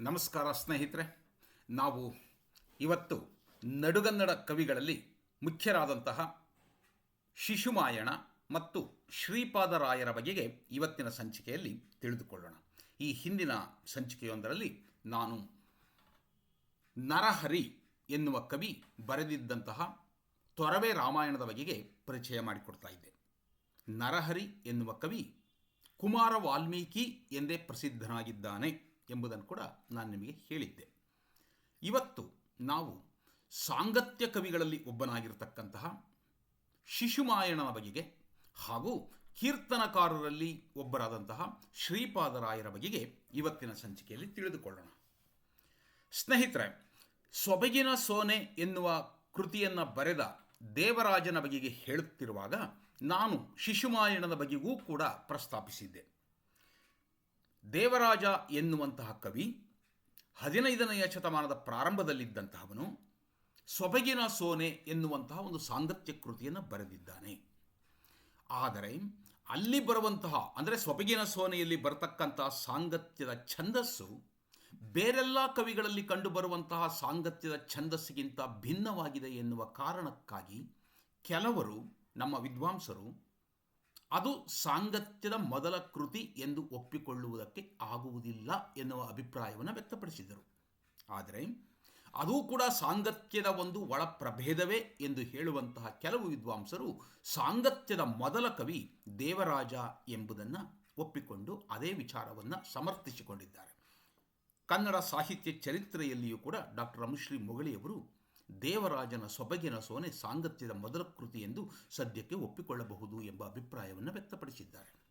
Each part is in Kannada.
ನಮಸ್ಕಾರ ಸ್ನೇಹಿತರೆ. ನಾವು ಇವತ್ತು ನಡುಗನ್ನಡ ಕವಿಗಳಲ್ಲಿ ಮುಖ್ಯರಾದಂತಹ ಶಿಶುಮಾಯಣ ಮತ್ತು ಶ್ರೀಪಾದರಾಯರ ಬಗೆಗೆ ಇವತ್ತಿನ ಸಂಚಿಕೆಯಲ್ಲಿ ತಿಳಿದುಕೊಳ್ಳೋಣ. ಈ ಹಿಂದಿನ ಸಂಚಿಕೆಯೊಂದರಲ್ಲಿ ನಾನು ನರಹರಿ ಎನ್ನುವ ಕವಿ ಬರೆದಿದ್ದಂತಹ ತೊರವೆ ರಾಮಾಯಣದ ಬಗೆಗೆ ಪರಿಚಯ ಮಾಡಿಕೊಡ್ತಾ ಇದ್ದೆ. ನರಹರಿ ಎನ್ನುವ ಕವಿ ಕುಮಾರ ವಾಲ್ಮೀಕಿ ಎಂದೇ ಪ್ರಸಿದ್ಧನಾಗಿದ್ದಾನೆ. ಎಂಬುದನ್ನು ಕೂಡ ನಾನು ನಿಮಗೆ ಹೇಳಿದ್ದೆ. ಇವತ್ತು ನಾವು ಸಾಂಗತ್ಯ ಕವಿಗಳಲ್ಲಿ ಒಬ್ಬನಾಗಿರ್ತಕ್ಕಂತಹ ಶಿಶುಮಾಯಣನ ಬಗೆಗೆ ಹಾಗೂ ಕೀರ್ತನಕಾರರಲ್ಲಿ ಒಬ್ಬರಾದಂತಹ ಶ್ರೀಪಾದರಾಯರ ಬಗೆಗೆ ಇವತ್ತಿನ ಸಂಚಿಕೆಯಲ್ಲಿ ತಿಳಿದುಕೊಳ್ಳೋಣ. ಸ್ನೇಹಿತರೆ, ಸೊಬಗಿನ ಸೋನೆ ಎನ್ನುವ ಕೃತಿಯನ್ನು ಬರೆದ ದೇವರಾಜನ ಬಗೆಗೆ ಹೇಳುತ್ತಿರುವಾಗ ನಾನು ಶಿಶುಮಾಯಣದ ಬಗೆಗೂ ಕೂಡ ಪ್ರಸ್ತಾಪಿಸಿದ್ದೆ. ದೇವರಾಜ ಎನ್ನುವಂತಹ ಕವಿ ಹದಿನೈದನೆಯ ಶತಮಾನದ ಪ್ರಾರಂಭದಲ್ಲಿದ್ದಂತಹವನು ಸೊಬಗಿನ ಸೋನೆ ಎನ್ನುವಂತಹ ಒಂದು ಸಾಂಗತ್ಯ ಕೃತಿಯನ್ನು ಬರೆದಿದ್ದಾನೆ. ಆದರೆ ಅಲ್ಲಿ ಬರುವಂತಹ, ಅಂದರೆ ಸೊಬಗಿನ ಸೋನೆಯಲ್ಲಿ ಬರತಕ್ಕಂತಹ ಸಾಂಗತ್ಯದ ಛಂದಸ್ಸು ಬೇರೆಲ್ಲ ಕವಿಗಳಲ್ಲಿ ಕಂಡುಬರುವಂತಹ ಸಾಂಗತ್ಯದ ಛಂದಸ್ಸಿಗಿಂತ ಭಿನ್ನವಾಗಿದೆ ಎನ್ನುವ ಕಾರಣಕ್ಕಾಗಿ ಕೆಲವರು, ನಮ್ಮ ವಿದ್ವಾಂಸರು ಅದು ಸಾಂಗತ್ಯದ ಮೊದಲ ಕೃತಿ ಎಂದು ಒಪ್ಪಿಕೊಳ್ಳುವುದಕ್ಕೆ ಆಗುವುದಿಲ್ಲ ಎನ್ನುವ ಅಭಿಪ್ರಾಯವನ್ನು ವ್ಯಕ್ತಪಡಿಸಿದರು ಆದರೆ ಅದೂ ಕೂಡ ಸಾಂಗತ್ಯದ ಒಂದು ಒಳ ಪ್ರಭೇದವೇ ಎಂದು ಹೇಳುವಂತಹ ಕೆಲವು ವಿದ್ವಾಂಸರು ಸಾಂಗತ್ಯದ ಮೊದಲ ಕವಿ ದೇವರಾಜ ಎಂಬುದನ್ನು ಒಪ್ಪಿಕೊಂಡು ಅದೇ ವಿಚಾರವನ್ನು ಸಮರ್ಥಿಸಿಕೊಂಡಿದ್ದಾರೆ. ಕನ್ನಡ ಸಾಹಿತ್ಯ ಚರಿತ್ರೆಯಲ್ಲಿಯೂ ಕೂಡ ಡಾಕ್ಟರ್ ರಮಶ್ರೀ ಮೊಗಳಿಯವರು ದೇವರಾಜನ ಸೊಬಗಿನ ಸೋನೆ ಸಾಂಗತ್ಯದ ಮೊದಲ ಕೃತಿ ಎಂದು ಸದ್ಯಕ್ಕೆ ಒಪ್ಪಿಕೊಳ್ಳಬಹುದು ಎಂಬ ಅಭಿಪ್ರಾಯವನ್ನು ವ್ಯಕ್ತಪಡಿಸಿದ್ದಾರೆ.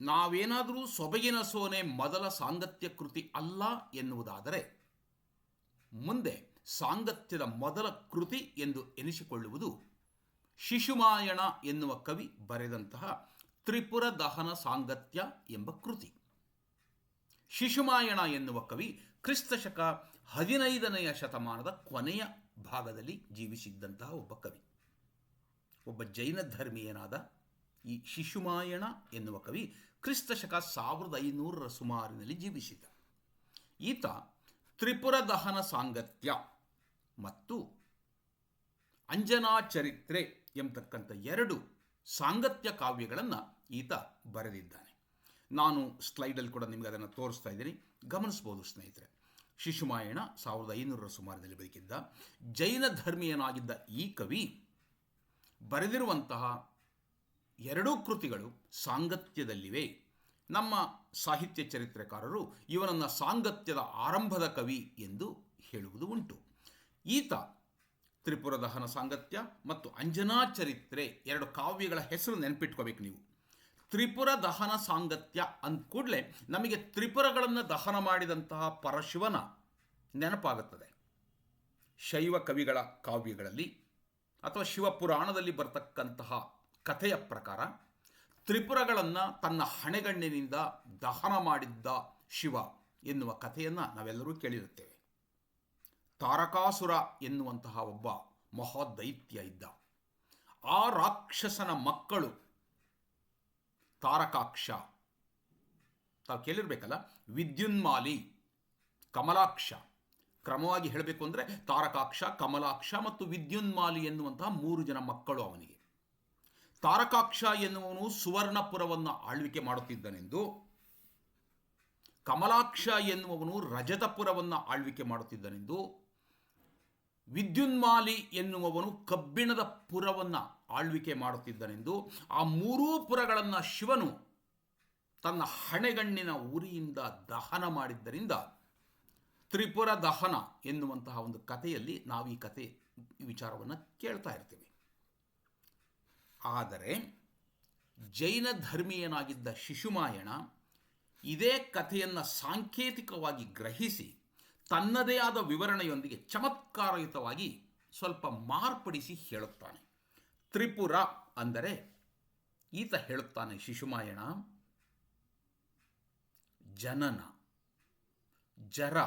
ನಾವೇನಾದರೂ ಸೊಬಗಿನ ಸೋನೆ ಮೊದಲ ಸಾಂಗತ್ಯ ಕೃತಿ ಅಲ್ಲ ಎನ್ನುವುದಾದರೆ ಮುಂದೆ ಸಾಂಗತ್ಯದ ಮೊದಲ ಕೃತಿ ಎಂದು ಎನಿಸಿಕೊಳ್ಳುವುದು ಶಿಶುಮಾಯಣ ಎನ್ನುವ ಕವಿ ಬರೆದಂತಹ ತ್ರಿಪುರ ದಹನ ಸಾಂಗತ್ಯ ಎಂಬ ಕೃತಿ. ಶಿಶುಮಾಯಣ ಎನ್ನುವ ಕವಿ ಕ್ರಿಸ್ತಶಕ ಹದಿನೈದನೆಯ ಶತಮಾನದ ಕೊನೆಯ ಭಾಗದಲ್ಲಿ ಜೀವಿಸಿದ್ದಂತಹ ಒಬ್ಬ ಕವಿ. ಒಬ್ಬ ಜೈನ ಧರ್ಮೀಯನಾದ ಈ ಶಿಶುಮಾಯಣ ಎನ್ನುವ ಕವಿ ಕ್ರಿಸ್ತಶಕ ಸಾವಿರದ ಐನೂರರ ಸುಮಾರಿನಲ್ಲಿ ಜೀವಿಸಿದ ಈತ ತ್ರಿಪುರ ದಹನ ಸಾಂಗತ್ಯ ಮತ್ತು ಅಂಜನಾ ಚರಿತ್ರೆ ಎಂಬತಕ್ಕಂಥ ಎರಡು ಸಾಂಗತ್ಯ ಕಾವ್ಯಗಳನ್ನು ಈತ ಬರೆದಿದ್ದಾನೆ. ನಾನು ಸ್ಲೈಡಲ್ಲಿ ಕೂಡ ನಿಮಗೆ ಅದನ್ನು ತೋರಿಸ್ತಾ ಇದ್ದೀನಿ. ಗಮನಿಸ್ಬೋದು ಸ್ನೇಹಿತರೆ. ಶಿಶುಮಾಯಣ ಸಾವಿರದ ಐನೂರರ ಸುಮಾರಿನಲ್ಲಿ ಬದುಕಿದ್ದ ಜೈನ ಧರ್ಮೀಯನಾಗಿದ್ದ ಈ ಕವಿ ಬರೆದಿರುವಂತಹ ಎರಡೂ ಕೃತಿಗಳು ಸಾಂಗತ್ಯದಲ್ಲಿವೆ. ನಮ್ಮ ಸಾಹಿತ್ಯ ಚರಿತ್ರೆಕಾರರು ಇವನನ್ನು ಸಾಂಗತ್ಯದ ಆರಂಭದ ಕವಿ ಎಂದು ಹೇಳುವುದು ಉಂಟು. ಈತ ತ್ರಿಪುರ ದಹನ ಸಾಂಗತ್ಯ ಮತ್ತು ಅಂಜನಾ ಚರಿತ್ರೆ ಎರಡು ಕಾವ್ಯಗಳ ಹೆಸರು ನೆನಪಿಟ್ಕೋಬೇಕು ನೀವು. ತ್ರಿಪುರ ದಹನ ಸಾಂಗತ್ಯ ಅಂದ ಕೂಡಲೇ ನಮಗೆ ತ್ರಿಪುರಗಳನ್ನು ದಹನ ಮಾಡಿದಂತಹ ಪರಶಿವನ ನೆನಪಾಗುತ್ತದೆ. ಶೈವ ಕವಿಗಳ ಕಾವ್ಯಗಳಲ್ಲಿ ಅಥವಾ ಶಿವಪುರಾಣದಲ್ಲಿ ಬರ್ತಕ್ಕಂತಹ ಕಥೆಯ ಪ್ರಕಾರ ತ್ರಿಪುರಗಳನ್ನು ತನ್ನ ಹಣೆಗಣ್ಣಿನಿಂದ ದಹನ ಮಾಡಿದ್ದ ಶಿವ ಎನ್ನುವ ಕಥೆಯನ್ನು ನಾವೆಲ್ಲರೂ ಕೇಳಿರುತ್ತೇವೆ. ತಾರಕಾಸುರ ಎನ್ನುವಂತಹ ಒಬ್ಬ ಮಹಾದೈತ್ಯ ಇದ್ದ. ಆ ರಾಕ್ಷಸನ ಮಕ್ಕಳು ತಾರಕಾಕ್ಷ. ತಾವು ಕೇಳಿರ್ಬೇಕಲ್ಲ? ವಿದ್ಯುನ್ಮಾಲಿ, ಕಮಲಾಕ್ಷ. ಕ್ರಮವಾಗಿ ಹೇಳಬೇಕು ಅಂದರೆ ತಾರಕಾಕ್ಷ, ಕಮಲಾಕ್ಷ ಮತ್ತು ವಿದ್ಯುನ್ಮಾಲಿ ಎನ್ನುವಂತಹ ಮೂರು ಜನ ಮಕ್ಕಳು ಅವನಿಗೆ. ತಾರಕಾಕ್ಷ ಎನ್ನುವನು ಸುವರ್ಣಪುರವನ್ನು ಆಳ್ವಿಕೆ ಮಾಡುತ್ತಿದ್ದನೆಂದು, ಕಮಲಾಕ್ಷ ಎನ್ನುವವನು ರಜತಪುರವನ್ನು ಆಳ್ವಿಕೆ ಮಾಡುತ್ತಿದ್ದನೆಂದು ವಿದ್ಯುನ್ಮಾಲಿ ಎನ್ನುವವನು ಕಬ್ಬಿಣದ ಪುರವನ್ನು ಆಳ್ವಿಕೆ ಮಾಡುತ್ತಿದ್ದನೆಂದು ಆ ಮೂರೂ ಪುರಗಳನ್ನು ಶಿವನು ತನ್ನ ಹಣೆಗಣ್ಣಿನ ಉರಿಯಿಂದ ದಹನ ಮಾಡಿದ್ದರಿಂದ ತ್ರಿಪುರ ದಹನ ಎನ್ನುವಂತಹ ಒಂದು ಕಥೆಯಲ್ಲಿ ನಾವು ಈ ಈ ವಿಚಾರವನ್ನು ಕೇಳ್ತಾ ಇರ್ತೀವಿ. ಆದರೆ ಜೈನ ಧರ್ಮೀಯನಾಗಿದ್ದ ಶಿಶುಮಾಯಣ ಇದೇ ಕಥೆಯನ್ನು ಸಾಂಕೇತಿಕವಾಗಿ ಗ್ರಹಿಸಿ ತನ್ನದೇ ಆದ ವಿವರಣೆಯೊಂದಿಗೆ ಚಮತ್ಕಾರಯುತವಾಗಿ ಸ್ವಲ್ಪ ಮಾರ್ಪಡಿಸಿ ಹೇಳುತ್ತಾನೆ. ತ್ರಿಪುರ ಅಂದರೆ ಈತ ಹೇಳುತ್ತಾನೆ, ಶಿಶುಮಾಯಣ, ಜನನ, ಜರ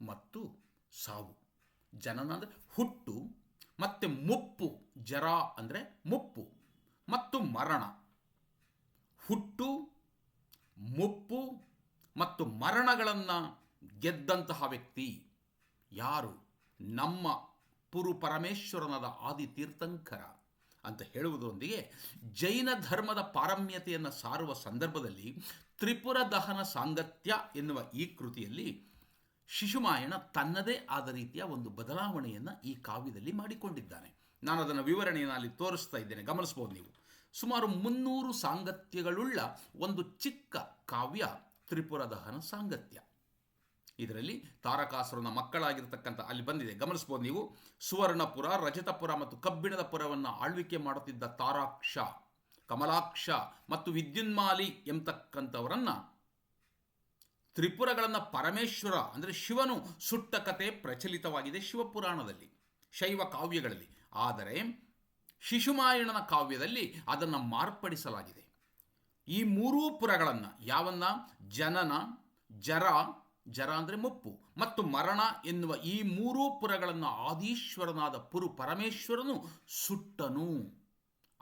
ಮತ್ತು ಸಾವು. ಜನನ ಅಂದರೆ ಹುಟ್ಟು ಮತ್ತು ಮುಪ್ಪು, ಜರ ಅಂದರೆ ಮುಪ್ಪು ಮತ್ತು ಮರಣ. ಹುಟ್ಟು, ಮುಪ್ಪು ಮತ್ತು ಮರಣಗಳನ್ನು ಗೆದ್ದಂತಹ ವ್ಯಕ್ತಿ ಯಾರು? ನಮ್ಮ ಪುರು ಪರಮೇಶ್ವರನಾದ ಆದಿ ತೀರ್ಥಂಕರ ಅಂತ ಹೇಳುವುದರೊಂದಿಗೆ ಜೈನ ಧರ್ಮದ ಪಾರಮ್ಯತೆಯನ್ನು ಸಾರುವ ಸಂದರ್ಭದಲ್ಲಿ ತ್ರಿಪುರ ದಹನ ಸಾಂಗತ್ಯ ಎನ್ನುವ ಈ ಕೃತಿಯಲ್ಲಿ ಶಿಶುಮಾಯಣ ತನ್ನದೇ ಆದ ರೀತಿಯ ಒಂದು ಬದಲಾವಣೆಯನ್ನು ಈ ಕಾವ್ಯದಲ್ಲಿ ಮಾಡಿಕೊಂಡಿದ್ದಾನೆ. ನಾನು ಅದನ್ನು ವಿವರಣೆಯನ್ನು ಅಲ್ಲಿ ತೋರಿಸ್ತಾ ಇದ್ದೇನೆ. ಗಮನಿಸ್ಬೋದು ನೀವು. ಸುಮಾರು ಮುನ್ನೂರು ಸಾಂಗತ್ಯಗಳುಳ್ಳ ಒಂದು ಚಿಕ್ಕ ಕಾವ್ಯ ತ್ರಿಪುರ ದಹನ ಸಾಂಗತ್ಯ. ಇದರಲ್ಲಿ ತಾರಕಾಸುರನ ಮಕ್ಕಳಾಗಿರತಕ್ಕಂಥ ಅಲ್ಲಿ ಬಂದಿದೆ. ಗಮನಿಸ್ಬೋದು ನೀವು ಸುವರ್ಣಪುರ, ರಜತಪುರ ಮತ್ತು ಕಬ್ಬಿಣದ ಪುರವನ್ನು ಆಳ್ವಿಕೆ ಮಾಡುತ್ತಿದ್ದ ತಾರಾಕ್ಷ, ಕಮಲಾಕ್ಷ ಮತ್ತು ವಿದ್ಯುನ್ಮಾಲಿ ಎಂಬತಕ್ಕಂಥವರನ್ನು ತ್ರಿಪುರಗಳನ್ನು ಪರಮೇಶ್ವರ ಅಂದರೆ ಶಿವನು ಸುಟ್ಟ ಕತೆ ಪ್ರಚಲಿತವಾಗಿದೆ ಶಿವಪುರಾಣದಲ್ಲಿ, ಶೈವ ಕಾವ್ಯಗಳಲ್ಲಿ. ಆದರೆ ಶಿಶುಮಾಯಣನ ಕಾವ್ಯದಲ್ಲಿ ಅದನ್ನು ಮಾರ್ಪಡಿಸಲಾಗಿದೆ. ಈ ಮೂರೂ ಪುರಗಳನ್ನು ಯಾವನ್ನ? ಜನನ, ಜರ ಜರ ಅಂದರೆ ಮುಪ್ಪು. ಮತ್ತು ಮರಣ ಎನ್ನುವ ಈ ಮೂರೂ ಪುರಗಳನ್ನು ಆದೀಶ್ವರನಾದ ಪುರು ಪರಮೇಶ್ವರನು ಸುಟ್ಟನು.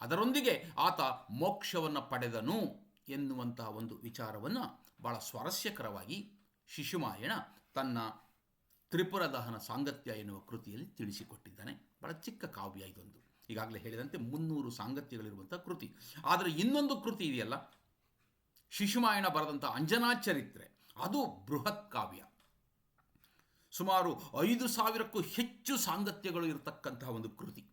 ಅದರೊಂದಿಗೆ ಆತ ಮೋಕ್ಷವನ್ನು ಪಡೆದನು ಎನ್ನುವಂತಹ ಒಂದು ವಿಚಾರವನ್ನು ಬಹಳ ಸ್ವಾರಸ್ಯಕರವಾಗಿ ಶಿಶುಮಾಯಣ ತನ್ನ ತ್ರಿಪುರ ದಹನ ಸಾಂಗತ್ಯ ಎನ್ನುವ ಕೃತಿಯಲ್ಲಿ ತಿಳಿಸಿಕೊಟ್ಟಿದ್ದಾನೆ. ಬಹಳ ಚಿಕ್ಕ ಕಾವ್ಯ ಇದೊಂದು. ಈಗಾಗಲೇ ಹೇಳಿದಂತೆ ಮುನ್ನೂರು ಸಾಂಗತ್ಯಗಳಿರುವಂಥ ಕೃತಿ. ಆದರೆ ಇನ್ನೊಂದು ಕೃತಿ ಇದೆಯಲ್ಲ? ಶಿಶುಮಾಯಣ ಬರೆದಂಥ ಅಂಜನಾ ಚರಿತ್ರೆ ಅದು ಬೃಹತ್ ಕಾವ್ಯ. ಸುಮಾರು ಐದು ಸಾವಿರಕ್ಕೂ ಹೆಚ್ಚು ಸಾಂಗತ್ಯಗಳು ಇರತಕ್ಕಂತಹ ಒಂದು ಕೃತಿ.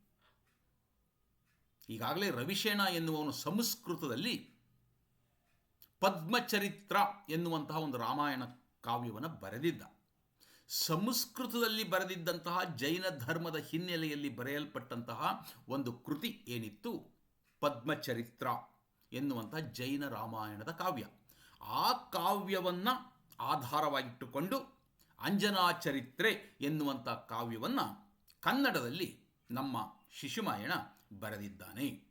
ಈಗಾಗಲೇ ರವಿಶೇಣ ಎನ್ನುವನು ಸಂಸ್ಕೃತದಲ್ಲಿ ಪದ್ಮಚರಿತ್ರ ಎನ್ನುವಂತಹ ಒಂದು ರಾಮಾಯಣ ಕಾವ್ಯವನ್ನು ಬರೆದಿದ್ದ. ಸಂಸ್ಕೃತದಲ್ಲಿ ಬರೆದಿದ್ದಂತಹ ಜೈನ ಧರ್ಮದ ಹಿನ್ನೆಲೆಯಲ್ಲಿ ಬರೆಯಲ್ಪಟ್ಟಂತಹ ಒಂದು ಕೃತಿ ಏನಿತ್ತು? ಪದ್ಮಚರಿತ್ರ ಎನ್ನುವಂತಹ ಜೈನ ರಾಮಾಯಣದ ಕಾವ್ಯ. ಆ ಕಾವ್ಯವನ್ನು ಆಧಾರವಾಗಿಟ್ಟುಕೊಂಡು ಅಂಜನಾ ಚರಿತ್ರೆ ಎನ್ನುವಂಥ ಕಾವ್ಯವನ್ನು ಕನ್ನಡದಲ್ಲಿ ನಮ್ಮ ಶಿಶುಮಾಯಣ ಬರೆದಿದ್ದಾನೆ.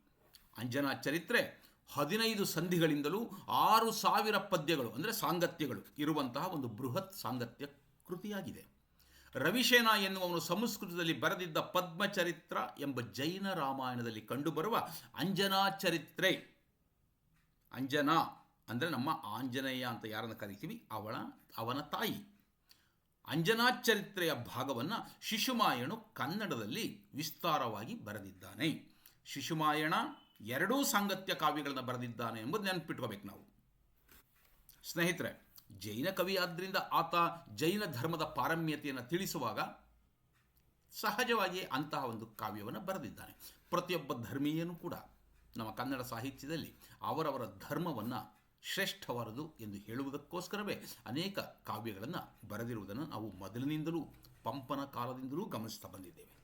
ಅಂಜನಾ ಚರಿತ್ರೆ ಹದಿನೈದು ಸಂಧಿಗಳಿಂದಲೂ ಆರು ಸಾವಿರ ಪದ್ಯಗಳು ಅಂದರೆ ಸಾಂಗತ್ಯಗಳು ಇರುವಂತಹ ಒಂದು ಬೃಹತ್ ಸಾಂಗತ್ಯ ಕೃತಿಯಾಗಿದೆ. ರವಿಶೇನ ಎನ್ನುವವನು ಸಂಸ್ಕೃತದಲ್ಲಿ ಬರೆದಿದ್ದ ಪದ್ಮಚರಿತ್ರ ಎಂಬ ಜೈನ ರಾಮಾಯಣದಲ್ಲಿ ಕಂಡುಬರುವ ಅಂಜನಾ ಚರಿತ್ರೆ. ಅಂಜನಾ ಅಂದರೆ ನಮ್ಮ ಆಂಜನೇಯ ಅಂತ ಯಾರನ್ನು ಕರಿತೀವಿ? ಅವಳ, ಅವನ ತಾಯಿ. ಅಂಜನಾ ಚರಿತ್ರೆಯ ಭಾಗವನ್ನು ಶಿಶುಮಾಯಣು ಕನ್ನಡದಲ್ಲಿ ವಿಸ್ತಾರವಾಗಿ ಬರೆದಿದ್ದಾನೆ. ಶಿಶುಮಾಯಣ ಎರಡೂ ಸಾಂಗತ್ಯ ಕಾವ್ಯಗಳನ್ನು ಬರೆದಿದ್ದಾನೆ ಎಂಬುದು ನೆನಪಿಟ್ಕೋಬೇಕು ನಾವು. ಸ್ನೇಹಿತರೆ, ಜೈನ ಕವಿ ಆದ್ದರಿಂದ ಆತ ಜೈನ ಧರ್ಮದ ಪಾರಮ್ಯತೆಯನ್ನು ತಿಳಿಸುವಾಗ ಸಹಜವಾಗಿ ಅಂತಹ ಒಂದು ಕಾವ್ಯವನ್ನು ಬರೆದಿದ್ದಾನೆ. ಪ್ರತಿಯೊಬ್ಬ ಧರ್ಮೀಯನೂ ಕೂಡ ನಮ್ಮ ಕನ್ನಡ ಸಾಹಿತ್ಯದಲ್ಲಿ ಅವರವರ ಧರ್ಮವನ್ನು ಶ್ರೇಷ್ಠವಾರದು ಎಂದು ಹೇಳುವುದಕ್ಕೋಸ್ಕರವೇ ಅನೇಕ ಕಾವ್ಯಗಳನ್ನು ಬರೆದಿರುವುದನ್ನು ನಾವು ಮೊದಲಿನಿಂದಲೂ ಪಂಪನ ಕಾಲದಿಂದಲೂ ಗಮನಿಸ್ತಾ ಬಂದಿದ್ದೇವೆ.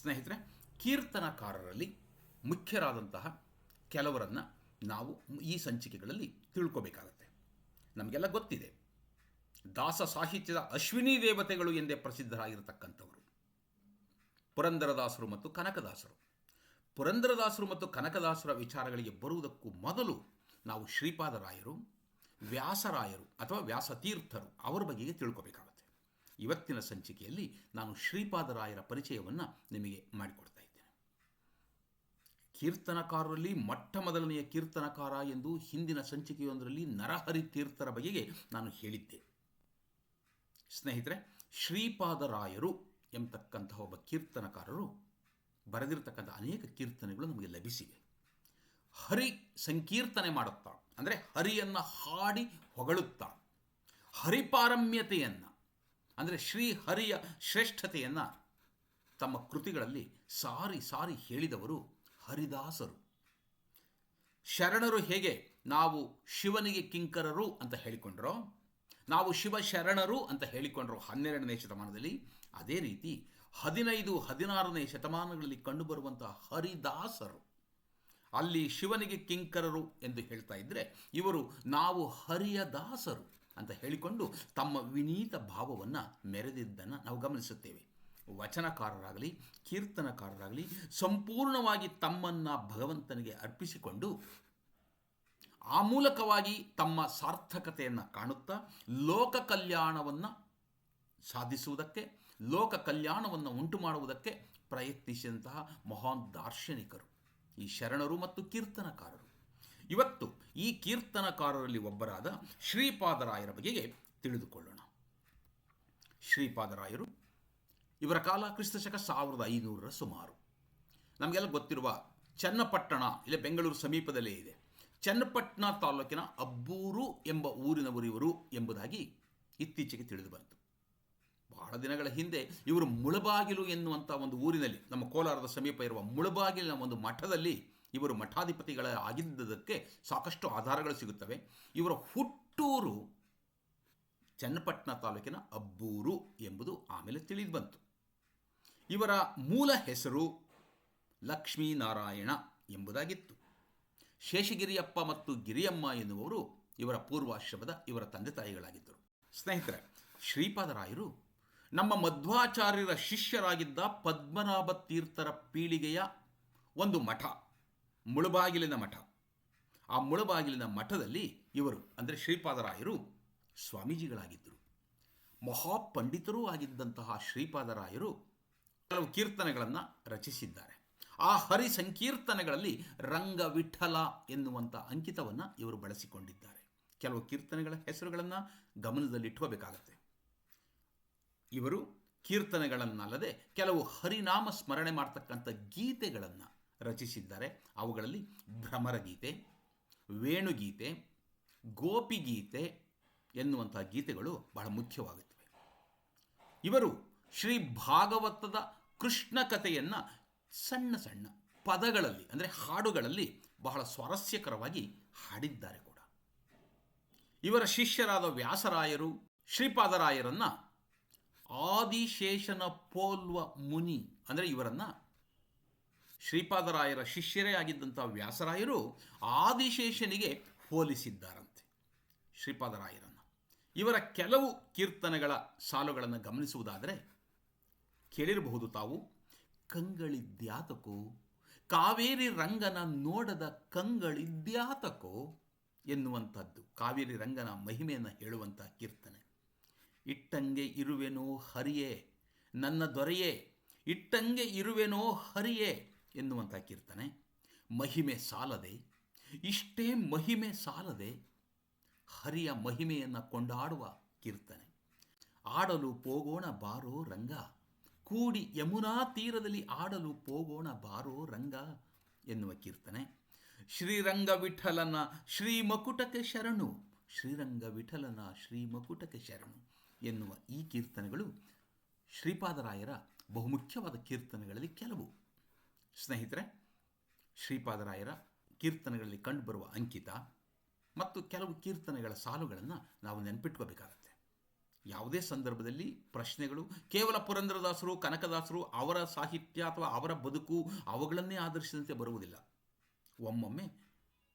ಸ್ನೇಹಿತರೆ, ಕೀರ್ತನಕಾರರಲ್ಲಿ ಮುಖ್ಯರಾದಂತಹ ಕೆಲವರನ್ನು ನಾವು ಈ ಸಂಚಿಕೆಗಳಲ್ಲಿ ತಿಳ್ಕೋಬೇಕಾಗತ್ತೆ. ನಮಗೆಲ್ಲ ಗೊತ್ತಿದೆ. ದಾಸ ಸಾಹಿತ್ಯದ ಅಶ್ವಿನಿ ದೇವತೆಗಳು ಎಂದೇ ಪ್ರಸಿದ್ಧರಾಗಿರತಕ್ಕಂಥವರು. ಪುರಂದರದಾಸರು ಮತ್ತು ಕನಕದಾಸರು. ಪುರಂದರದಾಸರು ಮತ್ತು ಕನಕದಾಸರ ವಿಚಾರಗಳಿಗೆ ಬರುವುದಕ್ಕೂ ಮೊದಲು ನಾವು ಶ್ರೀಪಾದರಾಯರು, ವ್ಯಾಸರಾಯರು ಅಥವಾ ವ್ಯಾಸತೀರ್ಥರು ಅವರ ಬಗೆಗೆ ತಿಳ್ಕೊಬೇಕಾಗುತ್ತೆ. ಇವತ್ತಿನ ಸಂಚಿಕೆಯಲ್ಲಿ ನಾನು ಶ್ರೀಪಾದರಾಯರ ಪರಿಚಯವನ್ನು ನಿಮಗೆ ಮಾಡಿಕೊಡ್ತಾ ಇದ್ದೇನೆ. ಕೀರ್ತನಕಾರರಲ್ಲಿ ಮೊಟ್ಟ ಮೊದಲನೆಯ ಕೀರ್ತನಕಾರ ಎಂದು ಹಿಂದಿನ ಸಂಚಿಕೆಯೊಂದರಲ್ಲಿ ನರಹರಿ ತೀರ್ಥರ ಬಗೆಗೆ ನಾನು ಹೇಳಿದ್ದೆ. ಸ್ನೇಹಿತರೆ, ಶ್ರೀಪಾದರಾಯರು ಎಂಬತಕ್ಕಂತಹ ಒಬ್ಬ ಕೀರ್ತನಕಾರರು ಬರೆದಿರತಕ್ಕಂಥ ಅನೇಕ ಕೀರ್ತನೆಗಳು ನಮಗೆ ಲಭಿಸಿವೆ. ಹರಿ ಸಂಕೀರ್ತನೆ ಮಾಡುತ್ತಾ. ಅಂದರೆ ಹರಿಯನ್ನು ಹಾಡಿ ಹೊಗಳುತ್ತಾ. ಹರಿಪಾರಮ್ಯತೆಯನ್ನು, ಅಂದರೆ ಶ್ರೀ ಹರಿಯ ಶ್ರೇಷ್ಠತೆಯನ್ನು ತಮ್ಮ ಕೃತಿಗಳಲ್ಲಿ ಸಾರಿ ಸಾರಿ ಹೇಳಿದವರು ಹರಿದಾಸರು. ಶರಣರು ಹೇಗೆ ನಾವು ಶಿವನಿಗೆ ಕಿಂಕರರು ಅಂತ ಹೇಳಿಕೊಂಡ್ರೋ, ನಾವು ಶಿವ ಶರಣರು ಅಂತ ಹೇಳಿಕೊಂಡ್ರು ಹನ್ನೆರಡನೇ ಶತಮಾನದಲ್ಲಿ, ಅದೇ ರೀತಿ ಹದಿನೈದು ಹದಿನಾರನೇ ಶತಮಾನಗಳಲ್ಲಿ ಕಂಡುಬರುವಂತಹ ಹರಿದಾಸರು. ಅಲ್ಲಿ ಶಿವನಿಗೆ ಕಿಂಕರರು ಎಂದು ಹೇಳ್ತಾ ಇದ್ದರೆ ಇವರು ನಾವು ಹರಿಯ ದಾಸರು ಅಂತ ಹೇಳಿಕೊಂಡು ತಮ್ಮ ವಿನೀತ ಭಾವವನ್ನು ಮೆರೆದಿದ್ದನ್ನು ನಾವು ಗಮನಿಸುತ್ತೇವೆ. ವಚನಕಾರರಾಗಲಿ, ಕೀರ್ತನಕಾರರಾಗಲಿ, ಸಂಪೂರ್ಣವಾಗಿ ತಮ್ಮನ್ನು ಭಗವಂತನಿಗೆ ಅರ್ಪಿಸಿಕೊಂಡು ಆ ಮೂಲಕವಾಗಿ ತಮ್ಮ ಸಾರ್ಥಕತೆಯನ್ನು ಕಾಣುತ್ತಾ ಲೋಕ ಕಲ್ಯಾಣವನ್ನು ಸಾಧಿಸುವುದಕ್ಕೆ, ಲೋಕ ಕಲ್ಯಾಣವನ್ನು ಉಂಟು ಮಾಡುವುದಕ್ಕೆ ಪ್ರಯತ್ನಿಸಿದಂತಹ ಮಹಾನ್ ದಾರ್ಶನಿಕರು. ಈ ಶರಣರು ಮತ್ತು ಕೀರ್ತನಕಾರರು. ಇವತ್ತು ಈ ಕೀರ್ತನಕಾರರಲ್ಲಿ ಒಬ್ಬರಾದ ಶ್ರೀಪಾದರಾಯರ ಬಗೆಗೆ ತಿಳಿದುಕೊಳ್ಳೋಣ. ಶ್ರೀಪಾದರಾಯರು ಇವರ ಕಾಲ ಕ್ರಿಸ್ತಶಕ ಸಾವಿರದ ಐನೂರರ ಸುಮಾರು. ನಮಗೆಲ್ಲ ಗೊತ್ತಿರುವ ಚನ್ನಪಟ್ಟಣ, ಇಲ್ಲೇ ಬೆಂಗಳೂರು ಸಮೀಪದಲ್ಲೇ ಇದೆ. ಚನ್ನಪಟ್ಟಣ ತಾಲೂಕಿನ ಅಬ್ಬೂರು ಎಂಬ ಊರಿನವರು ಇವರು ಎಂಬುದಾಗಿ ಇತ್ತೀಚೆಗೆ ತಿಳಿದು ಬಂತು. ಬಹಳ ದಿನಗಳ ಹಿಂದೆ ಇವರು ಮುಳಬಾಗಿಲು ಎನ್ನುವಂಥ ಒಂದು ಊರಿನಲ್ಲಿ, ನಮ್ಮ ಕೋಲಾರದ ಸಮೀಪ ಇರುವ ಮುಳಬಾಗಿಲಿನ ಒಂದು ಮಠದಲ್ಲಿ ಇವರು ಮಠಾಧಿಪತಿಗಳ ಆಗಿದ್ದದಕ್ಕೆ ಸಾಕಷ್ಟು ಆಧಾರಗಳು ಸಿಗುತ್ತವೆ. ಇವರ ಹುಟ್ಟೂರು, ಚನ್ನಪಟ್ಟಣ ತಾಲೂಕಿನ ಅಬ್ಬೂರು ಎಂಬುದು ಆಮೇಲೆ ತಿಳಿದು ಬಂತು. ಇವರ ಮೂಲ ಹೆಸರು ಲಕ್ಷ್ಮೀನಾರಾಯಣ ಎಂಬುದಾಗಿತ್ತು. ಶೇಷಗಿರಿಯಪ್ಪ ಮತ್ತು ಗಿರಿಯಮ್ಮ ಎನ್ನುವರು ಇವರ ಪೂರ್ವಾಶ್ರಮದ ಇವರ ತಂದೆ ತಾಯಿಗಳಾಗಿದ್ದರು. ಸ್ನೇಹಿತರೆ, ಶ್ರೀಪಾದರಾಯರು ನಮ್ಮ ಮಧ್ವಾಚಾರ್ಯರ ಶಿಷ್ಯರಾಗಿದ್ದ ಪದ್ಮನಾಭ ತೀರ್ಥರ ಪೀಳಿಗೆಯ ಒಂದು ಮಠ, ಮುಳುಬಾಗಿಲಿನ ಮಠ. ಆ ಮುಳುಬಾಗಿಲಿನ ಮಠದಲ್ಲಿ ಇವರು, ಅಂದರೆ ಶ್ರೀಪಾದರಾಯರು ಸ್ವಾಮೀಜಿಗಳಾಗಿದ್ದರು. ಮಹಾಪಂಡಿತರೂ ಆಗಿದ್ದಂತಹ ಶ್ರೀಪಾದರಾಯರು ಕೆಲವು ಕೀರ್ತನೆಗಳನ್ನು ರಚಿಸಿದ್ದಾರೆ. ಆ ಹರಿ ಸಂಕೀರ್ತನೆಗಳಲ್ಲಿ ರಂಗ ವಿಠಲ ಎನ್ನುವಂಥ ಅಂಕಿತವನ್ನು ಇವರು ಬಳಸಿಕೊಂಡಿದ್ದಾರೆ. ಕೆಲವು ಕೀರ್ತನೆಗಳ ಹೆಸರುಗಳನ್ನು ಗಮನದಲ್ಲಿಟ್ಕೋಬೇಕಾಗತ್ತೆ. ಇವರು ಕೀರ್ತನೆಗಳನ್ನಲ್ಲದೆ ಕೆಲವು ಹರಿನಾಮ ಸ್ಮರಣೆ ಮಾಡ್ತಕ್ಕಂಥ ಗೀತೆಗಳನ್ನು ರಚಿಸಿದ್ದಾರೆ. ಅವುಗಳಲ್ಲಿ ಭ್ರಮರ ಗೀತೆ ವೇಣುಗೀತೆ, ಗೋಪಿಗೀತೆ ಎನ್ನುವಂಥ ಗೀತೆಗಳು ಬಹಳ ಮುಖ್ಯವಾಗುತ್ತವೆ. ಇವರು ಶ್ರೀ ಭಾಗವತದ ಕೃಷ್ಣ ಕಥೆಯನ್ನು ಸಣ್ಣ ಸಣ್ಣ ಪದಗಳಲ್ಲಿ ಅಂದರೆ ಹಾಡುಗಳಲ್ಲಿ ಬಹಳ ಸ್ವಾರಸ್ಯಕರವಾಗಿ ಹಾಡಿದ್ದಾರೆ ಕೂಡ. ಇವರ ಶಿಷ್ಯರಾದ ವ್ಯಾಸರಾಯರು, ಶ್ರೀಪಾದರಾಯರನ್ನ ಆದಿಶೇಷನ ಪೋಲ್ವ ಮುನಿ ಅಂದರೆ ಇವರನ್ನು ಶ್ರೀಪಾದರಾಯರ ಶಿಷ್ಯರೇ ಆಗಿದ್ದಂಥ ವ್ಯಾಸರಾಯರು ಆದಿಶೇಷನಿಗೆ ಹೋಲಿಸಿದ್ದಾರಂತೆ ಶ್ರೀಪಾದರಾಯರನ್ನು. ಇವರ ಕೆಲವು ಕೀರ್ತನೆಗಳ ಸಾಲುಗಳನ್ನು ಗಮನಿಸುವುದಾದರೆ ಕೇಳಿರಬಹುದು ತಾವು, ಕಂಗಳಿದ್ಯಾತಕೋ, ಕಾವೇರಿ ರಂಗನ ನೋಡದ ಕಂಗಳಿದ್ಯಾತಕೋ ಎನ್ನುವಂಥದ್ದು, ಕಾವೇರಿ ರಂಗನ ಮಹಿಮೆಯನ್ನು ಹೇಳುವಂಥ ಕೀರ್ತನೆ. ಇಟ್ಟಂಗೆ ಇರುವೆನೋ ಹರಿಯೇ, ನನ್ನ ದೊರೆಯೇ, ಇಟ್ಟಂಗೆ ಇರುವೆನೋ ಹರಿಯೇ ಎನ್ನುವಂಥ ಕೀರ್ತನೆ. ಮಹಿಮೆ ಸಾಲದೆ, ಇಷ್ಟೇ ಮಹಿಮೆ ಸಾಲದೆ ಹರಿಯ ಮಹಿಮೆಯನ್ನು ಕೊಂಡಾಡುವ ಕೀರ್ತನೆ. ಆಡಲು ಪೋಗೋಣ ಬಾರೋ ರಂಗ, ಕೂಡಿ ಯಮುನಾ ತೀರದಲ್ಲಿ ಆಡಲು ಪೋಗೋಣ ಬಾರೋ ರಂಗ ಎನ್ನುವ ಕೀರ್ತನೆ. ಶ್ರೀರಂಗ ವಿಠಲನ ಶ್ರೀ ಮಕುಟಕ್ಕೆ ಶರಣು, ಶ್ರೀರಂಗ ವಿಠಲನ ಶ್ರೀ ಮಕುಟಕ್ಕೆ ಶರಣು. ಎನ್ನುವ ಈ ಕೀರ್ತನೆಗಳು ಶ್ರೀಪಾದರಾಯರ ಬಹುಮುಖ್ಯವಾದ ಕೀರ್ತನೆಗಳಲ್ಲಿ ಕೆಲವು. ಸ್ನೇಹಿತರೆ, ಶ್ರೀಪಾದರಾಯರ ಕೀರ್ತನೆಗಳಲ್ಲಿ ಕಂಡುಬರುವ ಅಂಕಿತ ಮತ್ತು ಕೆಲವು ಕೀರ್ತನೆಗಳ ಸಾಲುಗಳನ್ನು ನಾವು ನೆನಪಿಟ್ಕೋಬೇಕಾಗತ್ತೆ. ಯಾವುದೇ ಸಂದರ್ಭದಲ್ಲಿ ಪ್ರಶ್ನೆಗಳು ಕೇವಲ ಪುರಂದರದಾಸರು, ಕನಕದಾಸರು, ಅವರ ಸಾಹಿತ್ಯ ಅಥವಾ ಅವರ ಬದುಕು ಅವುಗಳನ್ನೇ ಆಧರಿಸಿದಂತೆ ಬರುವುದಿಲ್ಲ. ಒಮ್ಮೊಮ್ಮೆ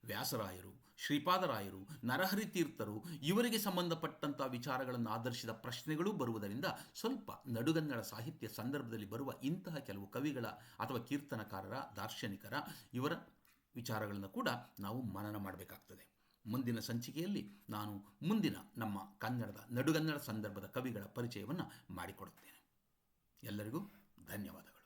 ವ್ಯಾಸರಾಯರು ಶ್ರೀಪಾದರಾಯರು ನರಹರಿ ತೀರ್ಥರು ಇವರಿಗೆ ಸಂಬಂಧಪಟ್ಟಂಥ ವಿಚಾರಗಳನ್ನು ಆಧರಿಸಿದ ಪ್ರಶ್ನೆಗಳು ಬರುವುದರಿಂದ ಸ್ವಲ್ಪ ನಡುಗನ್ನಡ ಸಾಹಿತ್ಯ ಸಂದರ್ಭದಲ್ಲಿ ಬರುವ ಇಂತಹ ಕೆಲವು ಕವಿಗಳ ಅಥವಾ ಕೀರ್ತನಕಾರರ, ದಾರ್ಶನಿಕರ ಇವರ ವಿಚಾರಗಳನ್ನು ಕೂಡ ನಾವು ಮನನ ಮಾಡಬೇಕಾಗ್ತದೆ. ಮುಂದಿನ ಸಂಚಿಕೆಯಲ್ಲಿ ನಾನು ಮುಂದಿನ ನಮ್ಮ ಕನ್ನಡದ ನಡುಗನ್ನಡ ಸಂದರ್ಭದ ಕವಿಗಳ ಪರಿಚಯವನ್ನು ಮಾಡಿಕೊಡುತ್ತೇನೆ. ಎಲ್ಲರಿಗೂ ಧನ್ಯವಾದಗಳು.